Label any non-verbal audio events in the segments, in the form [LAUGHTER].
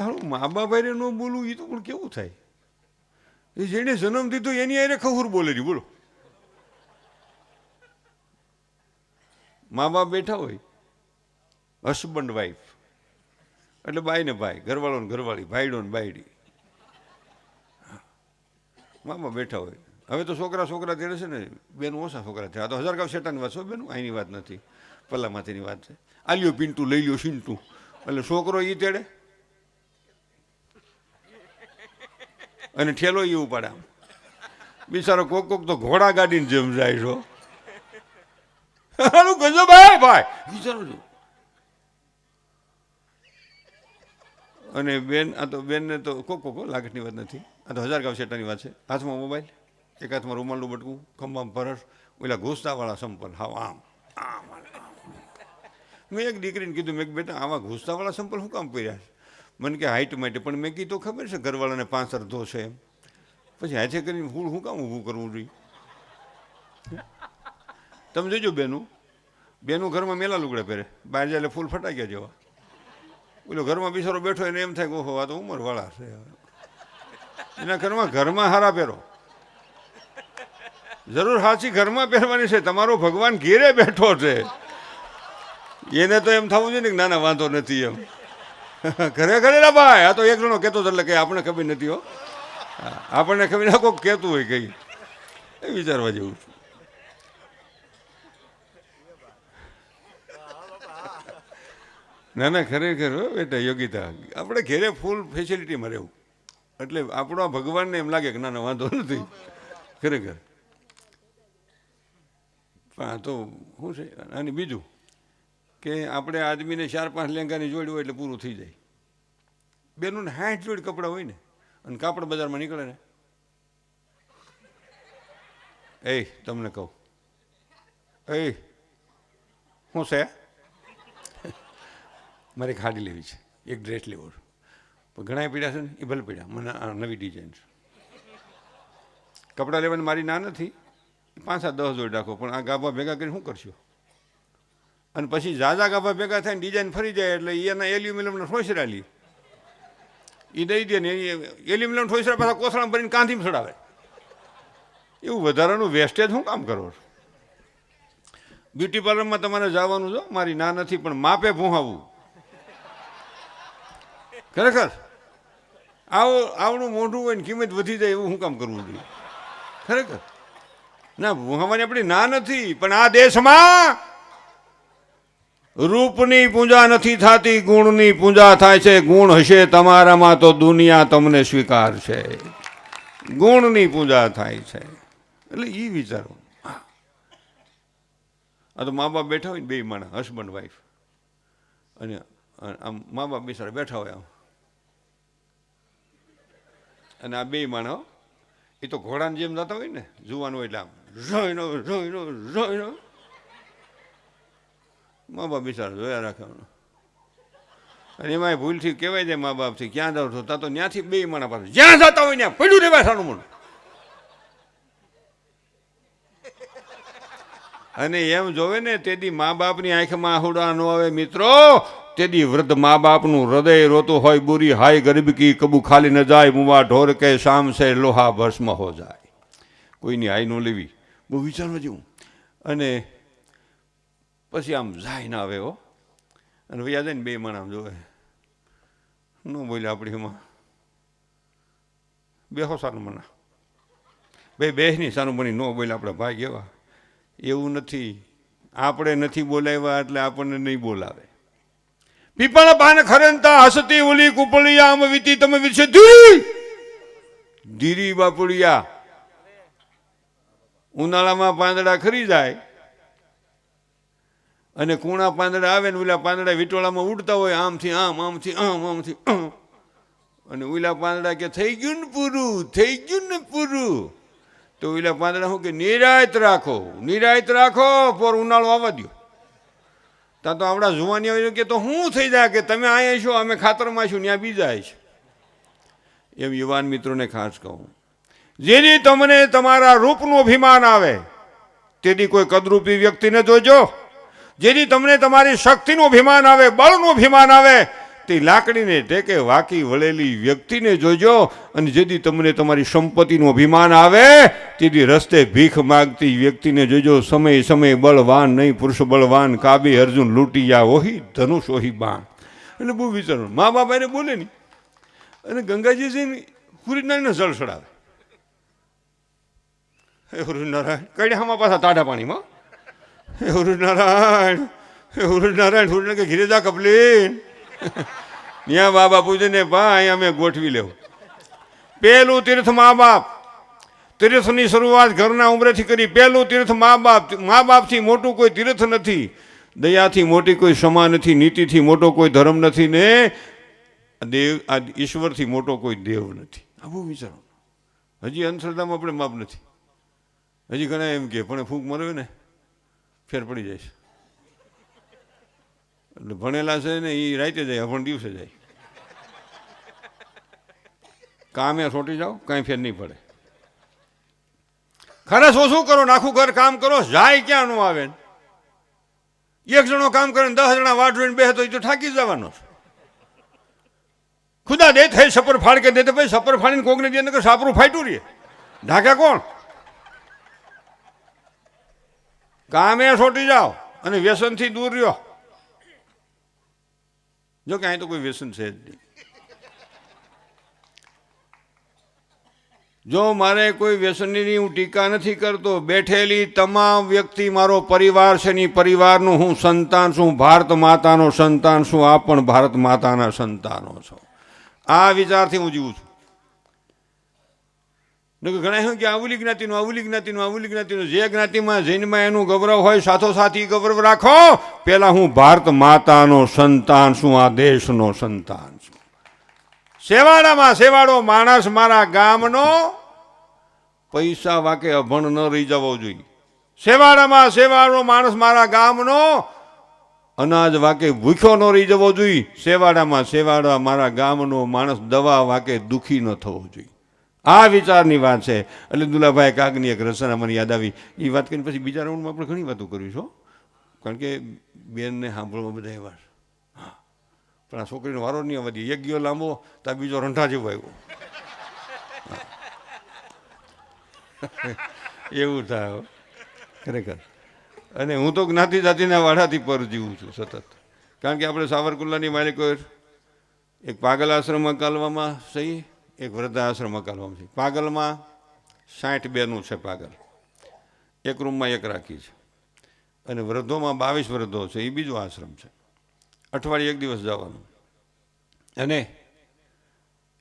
હારું મા બાપ ન બોલવું એ તો પણ કેવું થાય? એ જેને જન્મ દીધો, એની હારે ખહુર બોલે રહી બોલો. મા બાપ બેઠા હોય, હસબન્ડ વાઈફ, એટલે બાઈ ને ભાઈ ઘરવાળો ને ઘરવાળી ભાઈડો. ને બાયડી મામા બેઠા હોય. હવે તો છોકરા છોકરા તેડે છે ને, બેન ઓછા છોકરા થયા. આ તો હજાર ગાવ શેટાની વાત છે બેન અહીંની વાત નથી. પલ્લામાંથીની વાત છે. આલ્યો પિન્ટુ, લઈ લ્યો સિન્ટુ. એટલે છોકરો એ તેડે. અને ઠેલો એ ઉપાડે. બિચારો કોક કોક તો ઘોડા ગાડીને જેમ જાય છો. હારું ગજબ ભાઈ ભાઈ. બિચારો છો અને બેન, આ તો બેનને તો કોક કોક લાકડની વાત નથી. આ તો હજાર ગાવ શેટાની વાત છે. હાથમાં મોબાઈલ, એક હાથમાં રૂમાલનું બટકું, ખંભામાં પરસ ઓલા ઘૂસતાવાળા સંપલ. હા આમ આમ. મેં એક દીકરીને કીધું, મેં બેટા, આવા ઘૂસતાવાળા સંપલ શું કામ પહેર્યા મને કે હાઈટ માટે, પણ મેં કીધું ખબર છે ઘરવાળાને પાંચ અડધો છે એમ. પછી હાથે કરીને ફૂલ શું કામ ઊભું કરવું જોઈએ? તમે જોજો બેનું. બેનું ઘરમાં મેલા લુગડા પહેરે. બહાર જાય એટલે ફૂલ ફટાક્યા જેવા. ઓલો ઘરમાં બિચારો બેઠો એને એમ થાય કે ઓહો, આ તો ઉંમરવાળા છે. એના ઘરમાં ઘરમાં હારા પહેરો. જરૂર હાચી ઘરમાં પહેરવાની છે. તમારો ભગવાન ઘેરે બેઠો છે. એને તો એમ થવું જોઈએ ને કે ના, વાંધો નથી એમ. [LAUGHS] ઘરે ઘરે ના ભાઈ. આ તો એક જણો કહેતો હતો એટલે કે આપણને ખબર નથી હો. આપણને ખબર ના કોઈક કહેતું હોય કઈ. એ વિચારવા જેવું છે. ના ના, ખરેખર બેટા, યોગિતા. આપણે ઘેરે ફૂલ ફેસિલિટીમાં રહેવું. એટલે આપણો ભગવાનને એમ લાગે કે ના ના, વાંધો નથી. ખરેખર. પણ આ તો શું છે? અને બીજું? કે આપણે આદમીને ચાર પાંચ લેંગાની જોડી હોય એટલે પૂરું થઈ જાય. બેનું ને હાઠ જોડી કપડાં હોય ને, અને કાપડ બજારમાં નીકળે ને. એ તમને કહું. એ શું છે? મારે હાડી લેવી છે, એક ડ્રેસ લેવો પણ ઘણા પીડ્યા છે ને, એ ભલે પીડ્યા, મને આ નવી ડિઝાઇન છે. કપડાં લેવાની મારી ના નથી. પાંચ સાત દસ જોડી રાખો, પણ આ ગાભા ભેગા કરીને શું કરશો? અને પછી ઝાઝા ગાભા ભેગા થઈને ડિઝાઇન ફરી જાય એટલે એના એલ્યુમિનિયમના ઠોસરા લી. એ દઈ દે ને એલ્યુમિનિયમ ઠોસરા પાછા કોથળામાં ભરીને કાંધીમાં ચડાવે એવું વધારાનું વેસ્ટેજ શું કામ કરો છો? બ્યુટી પાર્લરમાં તમારે જવાનું જો, મારી ના નથી, પણ માપે ભૂહાવું. ખરેખર? આવો, આવડું મોઢું હોય ને કિંમત વધી જાય એવું શું કામ કરવું જોઈએ. ખરેખર? ના, ભૂહાવાની આપણી ના નથી, પણ આ દેશમાં રૂપની પૂજા નથી થતી, ગુણની પૂજા થાય છે. ગુણ હશે તમારામાં તો દુનિયા તમને સ્વીકાર છે ગુણની પૂજા થાય છે. એટલે એ વિચારો. આ તો મા બાપ બેઠા હોય ને બે માણસ હસબન્ડ વાઈફ અને આમ મા બાપ બિચારા બેઠા હોય આમ. અને આ બે માણસ એ તો ઘોડાની જેમ જતા હોય ને, જોવાનું હોય એટલે આમ રોઈનો રોઈનો રોઈનો મા બાપ બિચારા જોયા રાખવાનું અને એમાં ભૂલથી કહેવાય જાય મા બાપથી, ક્યાં જાવ છો? તો ત્યાંથી બે માણા પાસે. જ્યાં જતા હોય ત્યાં પડ્યું રહેવા સાનું મન. અને એમ જોવે ને તેથી મા બાપની આંખમાં આહુડા ન આવે મિત્રો. તેથી વૃદ્ધ મા બાપનું હૃદય રોતું હોય બુરી, હાય ગરીબ કી કબુ ખાલી ન જાય, મુવા ઢોર કે શામ સે લોહા ભસ્મ હો જાય. કોઈની હાય ન લેવી. બહુ વિચારવા જેવું. અને પછી આમ જાય ના આવે હો. અને વૈયા જાય ને બે માણ આમ જોવે. ન બોલે આપણી એમાં. બેહો સારું મના. બે બેહની સારું બની ન બોલે આપણા ભાઈ એવા. એવું નથી. આપણે નથી બોલાવ્યા એટલે આપણને નહીં બોલાવે. પીપળ પાન ખરંતા હસતી ઓલી કુપળિયા આમ વીતી તમે વિશે ધીરી ધીરી બાપુડિયા. ઉનાળામાં પાંદડા ખરી જાય. અને કૂણા પાંદડા આવે ને ઓલા પાંદડા વિટોળામાં ઉડતા હોય, આમથી આમ આમથી આમ આમથી આમ. અને ઓલા પાંદડા કે થઈ ગયું ને પૂરું, થઈ ગયું ને પૂરું. તો ઓલા પાંદડા શું કે, નિરાયત રાખો નિરાયત રાખો, પર ઉનાળો આવવા દો ત્યાં તો આપણા જુવાની આવી કે તો શું થઈ જાય કે તમે અહીંયા છો, અમે ખાતરમાં છું, ત્યાં બીજા છે. એમ યુવાન મિત્રોને ખાસ કહું. જેની તમને તમારા રૂપનું અભિમાન આવે, તેની કોઈ કદરૂપી વ્યક્તિને જોજો. જેથી તમને તમારી શક્તિનું અભિમાન આવે, બળનું અભિમાન આવે, તે લાકડીને ટેકે વાકી વળેલી વ્યક્તિને જોજો અને જેથી તમને તમારી સંપત્તિનું અભિમાન આવે, તેથી રસ્તે ભીખ માગતી વ્યક્તિને જોજો, સમય સમય, બળવાન નહીં, પુરુષ બળવાન, કાબી અર્જુન લૂંટિયા ઓહી, ધનુષ ઓહી બાણ. એટલે બહુ વિચારવાનું. મા બાપ એને બોલે નહીં અને ગંગાજી જઈને સૂર્યનારાયણને જળ ચડાવે. હે સૂર્યનારાયણ કડ્યામાં પાછા તાડા પાણીમાં? હે સૂર્યનારાયણ હે સૂર્યનારાયણ સૂર્ય કે ઘીરે જા ત્યાં બાબા પૂજને ભાઈ અમે ગોઠવી લેવું પહેલું તીર્થ મા બાપ તીર્થની શરૂઆત ઘરના ઉંમરેથી કરી. પહેલું તીર્થ મા બાપ મા બાપથી મોટું કોઈ તીર્થ નથી દયાથી મોટી કોઈ ક્ષમા નથી નીતિથી મોટો કોઈ ધર્મ નથી ને દેવ આ ઈશ્વરથી મોટો કોઈ દેવ નથી આવું વિચારો. હજી અંધશ્રદ્ધામાં આપણે માપ નથી. હજી ઘણા એમ કે, પણ ફૂંક મર્યો ને. ફેર પડી જાય. છે એટલે ભણેલા છે ને એ રાતે જાય, અભણ દિવસે જાય. કામે છોટી જાઓ, કાંઈ ફેર નહીં પડે. ખરે શું શું કરો નાખું ઘર કામ કરો, જાય ક્યાં નું આવે ને? એક જણો કામ કરે ને દસ જણા વાટ જોઈને બે તો એ તો થાકી જવાનો ખુદા દે થઈ સપર ફાડ કે દે તો ભાઈ સપર ફાડીને કોકને દે, નકર સાપરું ફાટ્યું રે. ઢાકા કોણ? કામે છોટી જાઓ અને વ્યસનથી દૂર રહ્યો. જો કે અહીં તો કોઈ વ્યસન છે જ નહીં. જો મારે કોઈ વ્યસનની હું ટીકા નથી કરતો, બેઠેલી તમામ વ્યક્તિ મારો પરિવાર છે ની પરિવારનું હું સંતાન છું, ભારત માતાનો સંતાન છું આ પણ ભારત માતાના સંતાનો છો. આ વિચારથી હું જીવું છું. ઘણા શું કે આવલી જ્ઞાતિનું આવલી જ્ઞાતિનું આવલી જ્ઞાતિનું. જે જ્ઞાતિમાં જૈનમાં એનું ગૌરવ હોય સાથો સાથી ગૌરવ રાખો. પહેલાં હું ભારત માતાનો સંતાન છું, આ દેશનો સંતાન છું. સેવાડામાં સેવાડો માણસ મારા ગામનો. પૈસા વાકે અભણ ન રહી જવો જોઈએ. સેવાડામાં સેવાડો માણસ મારા ગામનો. અનાજ વાકે ભૂખ્યો ન રહી જવો જોઈએ. સેવાડામાં સેવાડા મારા ગામનો માણસ દવા વાકે દુઃખી ન થવો જોઈએ. આ વિચારની વાત છે. એટલે દુલાભાઈ કાગની એક રચના મને યાદ આવી. એ વાત કરીને પછી બીજા રાઉન્ડમાં આપણે ઘણી વાતો કરી છો. કારણ કે બેનને સાંભળવા બધા એવા હા. પણ આ છોકરીનો વારો નહીં દે. એક ગયો લાંબો, તો બીજો રંઠા જેવો આવ્યો. એવું થાય. ખરેખર. અને હું તો જ્ઞાતિ જાતિના વાડાથી પર જીવું છું સતત. કારણ કે આપણે સાવરકુલ્લાની માલિકો એક પાગલ આશ્રમમાં કાલવામાં સહી. એક વૃદ્ધાશ્રમમાં કાલવામાં છે. પાગલમાં સાઠ બેનું છે પાગલ. એક રૂમમાં એક રાખી છે. અને વૃદ્ધોમાં બાવીસ વૃદ્ધો છે. એ બીજો આશ્રમ છે. અઠવાડિયે એક દિવસ જવાનું. અને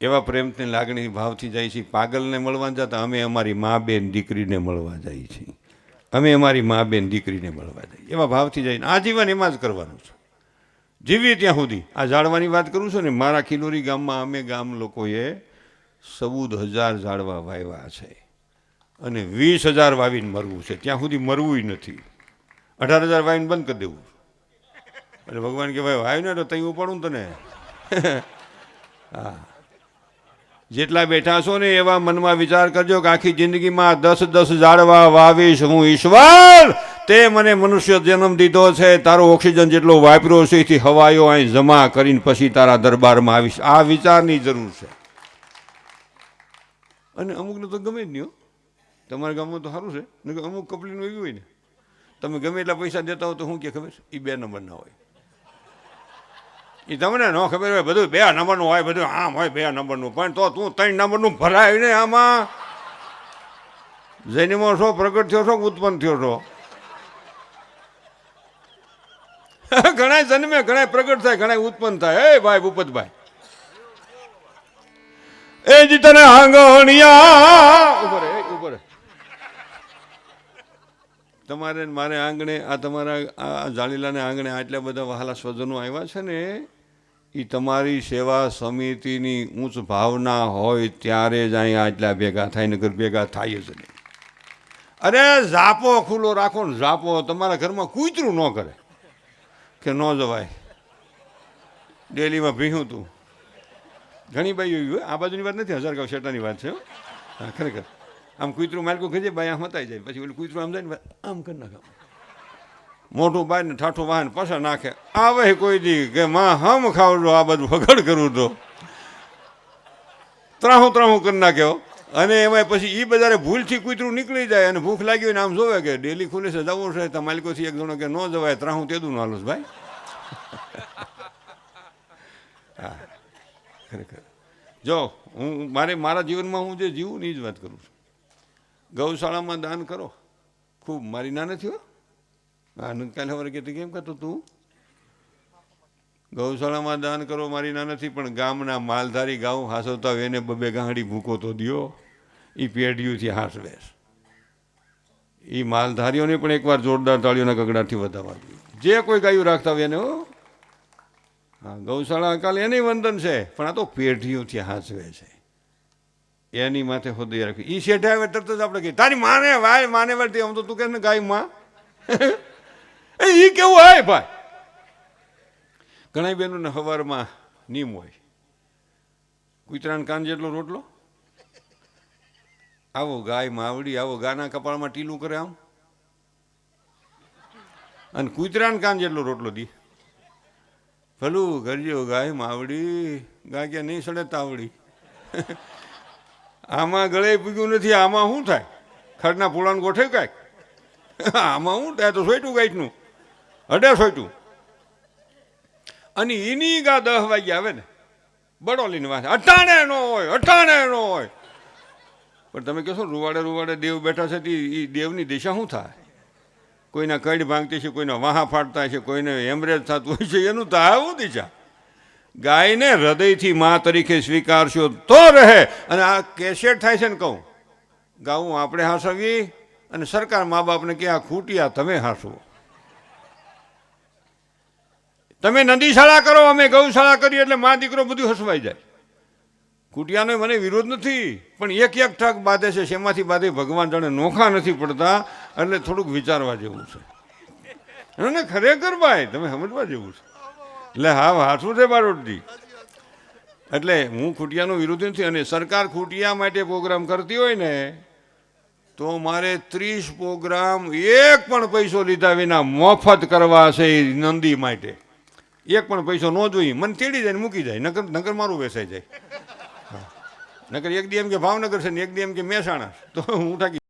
એવા પ્રેમની લાગણી ભાવથી જાય છે, પાગલને મળવા જતા અમે અમારી મા બેન દીકરીને મળવા જઈએ છીએ. અમે અમારી મા બેન દીકરીને મળવા જઈએ એવા ભાવથી જઈને આજીવન એમાં જ કરવાનું છે. જીવીએ ત્યાં સુધી. આ જાળવાની વાત કરું છું ને, મારા ખિલોરી ગામમાં અમે ગામ લોકોએ ચૌદ હજાર ઝાડવા વાવ્યા છે અને વીસ હજાર વાવીને મરવું છે. ત્યાં સુધી મરવું નથી. અઢાર હજાર વાવીને બંધ કરી દેવું. એટલે ભગવાન કે ભાઈ, વાવ્યું ને તો તઈ ઉપાડું તને. હા. જેટલા બેઠા છો ને એવા મનમાં વિચાર કરજો કે આખી જિંદગીમાં દસ દસ ઝાડવા વાવીશ હું ઈશ્વર. તે મને મનુષ્ય જન્મ દીધો છે. તારો ઓક્સિજન જેટલો વાપર્યો છે, એથી હવાયો અહીં જમા કરીને પછી તારા દરબારમાં આવીશ. આ વિચારની જરૂર છે. અને અમુકને તો ગમે જ નહીં તમારા ગામમાં તો સારું છે, નકર અમુક કપલીનું એવી હોય ને, તમે ગમે એટલા પૈસા દેતા હો તો શું કે ખબર એ બે નંબરના હોય. એ તમને ન ખબર હોય, બધું બે નંબરનું હોય, બધું આમ હોય બે નંબરનું, પણ તો તું ત્રણ નંબરનું ભરાય ને આમાં. જૈનમાં છો, પ્રગટ થયો છો ઉત્પન્ન થયો છો? [LAUGHS] ઘણા જન્મે ઘણા પ્રગટ થાય ઘણા ઉત્પન્ન થાય. હે ભાઈ ભૂપતભાઈ એ જ તને આંગણિયા ઉપર રે, એ ઊભો રે. તમારે મારે આંગણે આ તમારા આ જાળીલાને આંગણે આટલા બધા વહાલા સ્વજનો આવ્યા છે ને એ તમારી સેવા સમિતિની ઊંચ ભાવના હોય ત્યારે જ અહીં આટલા ભેગા થાય નગર ભેગા થાય જ નહીં. અરે ઝાપો ખુલ્લો રાખો ને ઝાપો તમારા ઘરમાં કૂતરું ન કરે. કે ન જવાય. ડેલીમાં ભીહું તું. ઘણી એવી હોય. આ બાજુની વાત નથી, હજાર ગાંવ શેટાની વાત છે હા. ખરેખર. આમ કૂતરું માલકું ખજે બાઈ આમ હતાઈ જાય. પછી ઓલું કૂતરું આમ જાય ને આમ કરી નાખે મોટું બાઈને ઠાઠું વાહન પાછા નાખે. આવે કોઈ દી કે, માં, હમ ખાવડો આ બધું વગડ કરવું તો. ત્રાહું ત્રાહું કરી નાખ્યો અને એમાં પછી એ બધારે ભૂલથી કૂતરું નીકળી જાય અને ભૂખ લાગી હોય ને આમ જોવે કે ડેલી ખુલે છે, જવું છે, તો માલિકોથી એક જણો કે, ન જવાય, ત્રાહું તેદું છે ભાઈ. [LAUGHS] હા. ખરેખર. જો, હું મારે, મારા જીવનમાં હું જે જીવું ને એ જ વાત કરું છું. ગૌશાળામાં દાન કરો. ખૂબ, મારી ના નથી હો, હા કાલે સવારે કહેતી કેમ કહેતો તું? ગૌશાળામાં દાન કરો, મારી ના નથી પણ ગામના માલધારી ગાઉં હાસવતા હોય એને બબે ગાંડી ભૂકો તો દિયો. એ પેઢીઓથી હાસવે એ માલધારીઓને પણ એકવાર જોરદાર તાળીઓના ગગડાથી વધારવા જોઈએ જે કોઈ ગાયું રાખતા હોય એને હો હા, ગૌશાળા કાલે એની વંદન છે, પણ આ તો પેઢીઓથી હાસવે છે. એની માથે હોદય રાખી. એ શેઠે આવે તરત જ આપણે કહીએ, તારી માને વાય, માને વાળતી આમ તો તું કે ને ગાયમાં? [LAUGHS] એ ઈ કેવું હોય ભાઈ? ઘણા બહેનોને હવારમાં નીમ હોય. કૂતરાને કાન જેટલો રોટલો? આવો ગાય માવડી, આવો ગાના કપાળમાં ટીલું કરે આમ? અને કૂતરાને કાન જેટલો રોટલો દી. ભલું કરજો ગાય માવડી, ગાય કે નહીં સડે તાવડી. આમાં ગળે પૂગ્યું નથી, આમાં શું થાય? ખડના પુલાણ ગોઠે કાંઈક? આમાં શું થાય? તો સોયટું ગાયટનું. અડે સોયટું. અને એની ગા દહ વાગે આવે ને, બડોલીની વાત અટાણે નો હોય, અટાણે નો હોય. પણ તમે કહેશો રૂવાડે રૂવાડે દેવ બેઠા છે એ દેવની દિશા શું થાય? કોઈના કડ ભાંગતી છે, કોઈના વાહા ફાટતા છે, કોઈને એમરેજ થતું હોય છે, એનું તો આવું દિશા ગાયને હૃદયથી મા તરીકે સ્વીકારશો તો રહે. અને આ કેસેટ થાય છે ને કહું ગાવું આપણે હાંસવીએ અને સરકાર મા બાપને કે આ ખૂટ્યા તમે હાંસવો. તમે નદીશાળા કરો, અમે ગૌશાળા કરીએ એટલે મા દીકરો બધું હસવાઈ જાય. કુટિયાનો મને વિરોધ નથી, પણ એક એક ઠગ બાંધે છે, શેમાંથી બાંધે ભગવાન જાણે નોખા નથી પડતા, એટલે થોડુંક વિચારવા જેવું છે. અને ખરેખર ભાઈ, તમે સમજવા જેવું છે. એટલે હા હાથું છે બારોટજી એટલે હું ખૂટિયાનો વિરોધી નથી, અને સરકાર ખૂટિયા માટે પ્રોગ્રામ કરતી હોય ને, તો મારે ત્રીસ પ્રોગ્રામ એક પણ પૈસો લીધા વિના મફત કરવા છે એ નંદી માટે. એક પણ પૈસો ન જોઈએ, મને તેડી જાય મૂકી જાય, નકર નકર મારું વેસાઈ જાય. નકર એક દી એમ કે ભાવનગર છે ને એક દી એમ કે મહેસાણા. તો હું થાકી